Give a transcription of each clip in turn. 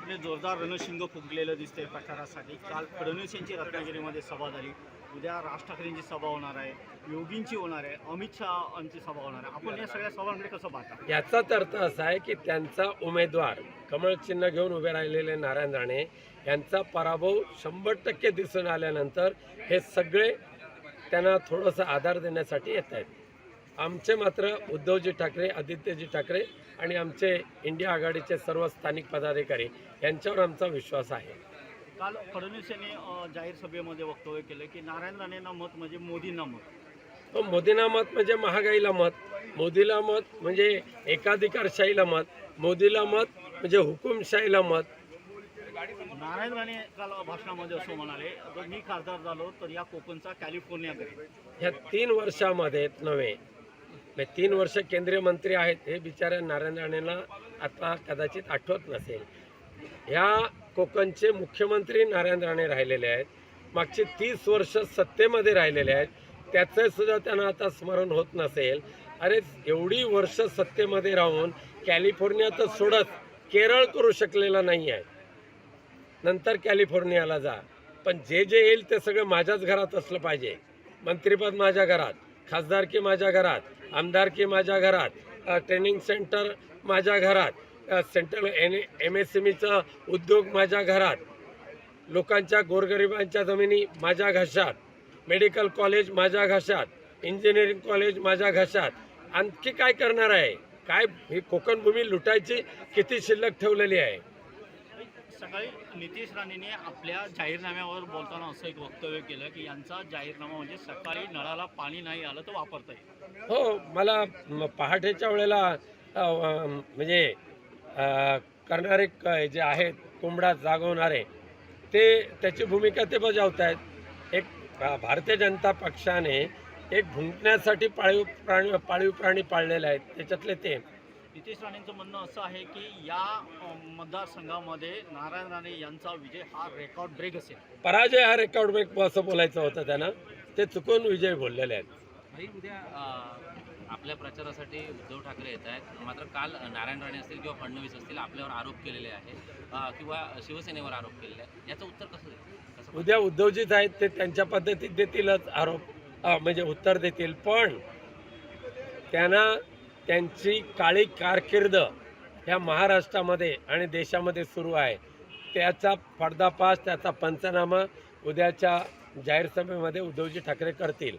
भाजपने जोरदार रणशिंग फुंकलेलं दिसतंय प्रचारासाठी काल फडणवीस यांची रत्नागिरीमध्ये सभा झाली. उद्या राज ठाकरेंची सभा होणार आहे. योगींची होणार आहे. अमित शहाची सभा होणार आहे. आपण या सगळ्या सभांकडे कसं पाहता? याचाच अर्थ असा आहे की त्यांचा उमेदवार कमळ चिन्ह घेऊन उभे राहिलेले नारायण राणे यांचा पराभव शंभर टक्के दिसून आल्यानंतर हे सगळे त्यांना थोडंसं आधार देण्यासाठी येत आहेत. आमचे मात्र उद्धवजी ठाकरे आदित्यजी ठाकरे आणि आमचे इंडिया आघाडीचे सर्व स्थानिक पदाधिकारी यांच्यावर आमचा विश्वास आहे. काल फडणवीस यांनी जाहीर सभेमध्ये वक्तव्य केलं की नारायण राणेंना मत म्हणजे मोदींना मत. तो मोदींना मत म्हणजे महागाईला मत मोदीला मत म्हणजे एकाधिकारशाहीला मत मोदीला मत म्हणजे हुकुमशाहीला मत. नारायण राणे काल भाषणामध्ये असं म्हणाले जर मी खासदार झालो तर या कोकणचा कॅलिफोर्निया ह्या तीन वर्षामध्ये नव्हे म्हणजे तीन वर्ष केंद्रीय मंत्री आहेत हे बिचाऱ्या नारायण राणेंना आता कदाचित आठवत नसेल. ह्या कोकणचे मुख्यमंत्री नारायण राणे राहिलेले आहेत. मागचे तीस वर्ष सत्तेमध्ये राहिलेले आहेत. त्याचं सुद्धा त्यांना आता स्मरण होत नसेल. अरे एवढी वर्ष सत्तेमध्ये राहून कॅलिफोर्निया तर सोडत केरळ करू शकलेला नाही आहे नंतर कॅलिफोर्नियाला जा. पण जे जे येईल ते सगळं माझ्याच घरात असलं पाहिजे. मंत्रिपद माझ्या घरात. खासदारकी माझ्या घरात आमदारकी माझ्या घरात ट्रेनिंग सेंटर माझ्या घरात central N M S M Icha उद्योग माझ्या घरात लोकांच्या गोरगरिबांच्या जमिनी माझ्या घशात मेडिकल कॉलेज माझ्या घशात इंजिनिअरिंग कॉलेज माझ्या घशात. आणखी काय करणार आहे? काय ही कोकण भूमी लुटायची किती शिल्लक ठेवलेली आहे? सकाळी नितीश राणेंनी आपल्या जाहीरनाम्यावर बोलताना असं एक वक्तव्य केलं की यांचा जाहीरनामा म्हणजे सकाळी नळाला पाणी नाही आलं तर वापरता येईल. हो मला पहाटेच्या वेळेला म्हणजे करणारे क- जे आहेत कोंबडा जागवणारे ते त्याची भूमिका ते बजावत आहेत एक भारतीय जनता पक्षाने एक भुंकण्यासाठी पाळीव प्राणी पाळीव प्राणी पाळलेले आहेत. त्याच्यातले ते नितीश राणेंचं म्हणणं असं आहे की या मतदारसंघामध्ये नारायण राणे यांचा विजय हा रेकॉर्ड ब्रेक असेल. पराजय हा रेकॉर्ड ब्रेक असं बोलायचं होतं त्यांना. ते चुकून विजय बोललेले आहेत. भाई उद्या अ, आपल्या प्रचारासाठी उद्धव ठाकरे येत आहेत. मात्र काल नारायण राणे असतील किंवा फडणवीस असतील आपल्यावर आरोप केलेले आहेत अ, किंवा शिवसेनेवर आरोप केलेले आहेत. याचं उत्तर कसं देईल कसं उद्या उद्धवजीत आहेत ते त्यांच्या पद्धतीत देतीलच आरोप अ, म्हणजे उत्तर देतील. पण त्यांना त्यांची काळी कारकीर्द ह्या महाराष्ट्रामध्ये आणि देशामध्ये सुरू आहे. त्याचा पडदापास त्याचा पंचनामा उद्याच्या जाहीर सभेमध्ये उद्धवजी ठाकरे करतील.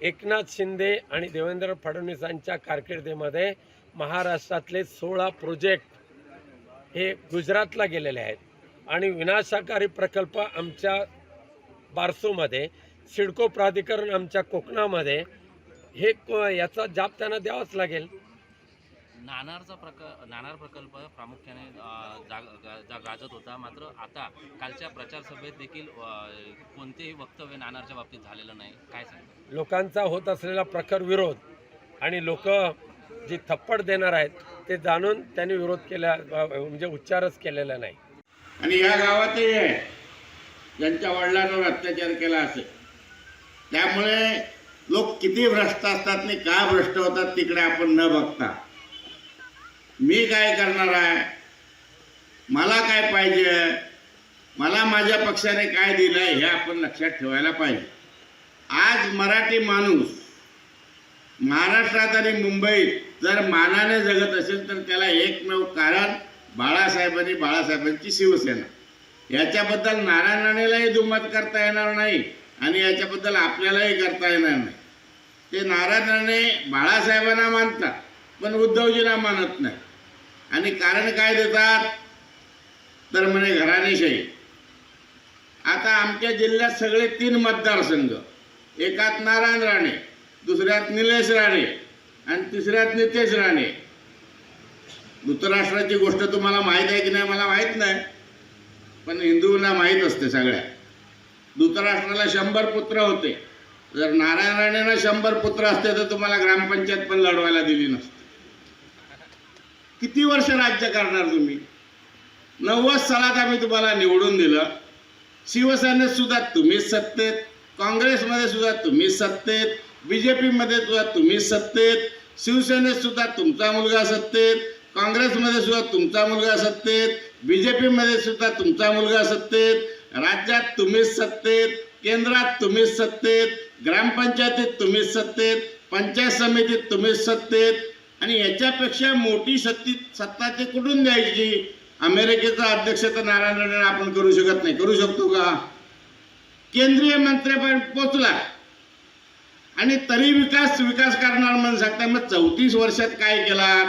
एकनाथ शिंदे आणि देवेंद्र फडणवीसांच्या कारकिर्दीमध्ये महाराष्ट्रातले सोळा प्रोजेक्ट हे गुजरातला गेलेले आहेत. आणि विनाशकारी प्रकल्प आमच्या बारसूमध्ये सिडको प्राधिकरण आमच्या कोकणामध्ये हे याचा जाप त्यांना द्यावाच लागेल. नाणारचा प्रक नाणार प्रकल्प प्रामुख्याने जाग जा गाजत होता. मात्र आता कालच्या प्रचार सभेत देखील कोणतेही वक्तव्य नाणारच्या बाबतीत झालेलं नाही. काय सांगता? लोकांचा होत असलेला प्रखर विरोध आणि लोक जी थप्पड देणार आहेत ते जाणून त्यांनी विरोध केला म्हणजे उच्चारच केलेला नाही. आणि या गावातही आहे ज्यांच्या वडिलांवर अत्याचार केला असेल त्यामुळे लोक किती भ्रष्ट असतात आणि का भ्रष्ट होतात तिकडे आपण न बघता. मी काय करणार आहे? मला काय पाहिजे? मला माझ्या पक्षाने काय दिलं आहे हे आपण लक्षात ठेवायला पाहिजे. आज मराठी माणूस महाराष्ट्रात आणि मुंबईत जर मानाने जगत असेल तर त्याला एकमेव कारण बाळासाहेबांनी बाळासाहेबांची शिवसेना. याच्याबद्दल नारायण राणेलाही दुमत करता येणार नाही आणि याच्याबद्दल आपल्यालाही करता येणार नाही. ते नारायण राणे बाळासाहेबांना मानतात पण उद्धवजीला मानत नाही. आणि कारण काय देतात? तर म्हणे घराणेशाही आता आमच्या जिल्ह्यात सगळे तीन मतदारसंघ. एकात नारायण राणे दुसऱ्यात निलेश राणे आणि तिसऱ्यात नितेश राणे. धृतराष्ट्राची गोष्ट तुम्हाला माहीत आहे की नाही? मला माहीत नाही. पण हिंदूंना माहीत असते सगळ्या. धृतराष्ट्राला शंभर पुत्र होते. जर नारायण राणेंना शंभर पुत्र असते तर तुम्हाला ग्रामपंचायत पण लढवायला दिली नसते. किती वर्ष राज्य करणार तुम्ही? नव्वद सालात आम्ही तुम्हाला निवडून दिलं. शिवसेनेत सुद्धा तुम्हीच सत्तेत काँग्रेसमध्ये सुद्धा तुम्हीच सत्तेत बी जे पीमध्ये सुद्धा तुम्हीच सत्तेत शिवसेनेत सुद्धा तुमचा मुलगा सत्तेत काँग्रेसमध्ये सुद्धा तुमचा मुलगा सत्तेत बी जे पीमध्ये सुद्धा तुमचा मुलगा सत्तेत राज्यात तुम्हीच सत्तेत केंद्रात तुम्हीच सत्तेत ग्रामपंचायतीत तुम्हीच सत्तेत पंचायत समितीत तुम्हीच सत्तेत आणि याच्यापेक्षा मोठी सत्ती सत्ता ते कुठून द्यायची? अमेरिकेचा अध्यक्ष तर नारायण राणे आपण करू शकत नाही. करू शकतो का? केंद्रीय मंत्र्यापर्यंत पोचला आणि तरी विकास विकास करणार म्हणून सांगता मग चौतीस वर्षात काय केला?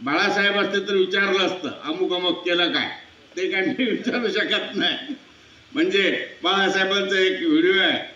बाळासाहेब असते तर विचारलं असतं. अमुक अमुक केलं काय? ते काय मी विचारू शकत नाही. म्हणजे बाळासाहेबांचा एक व्हिडिओ आहे.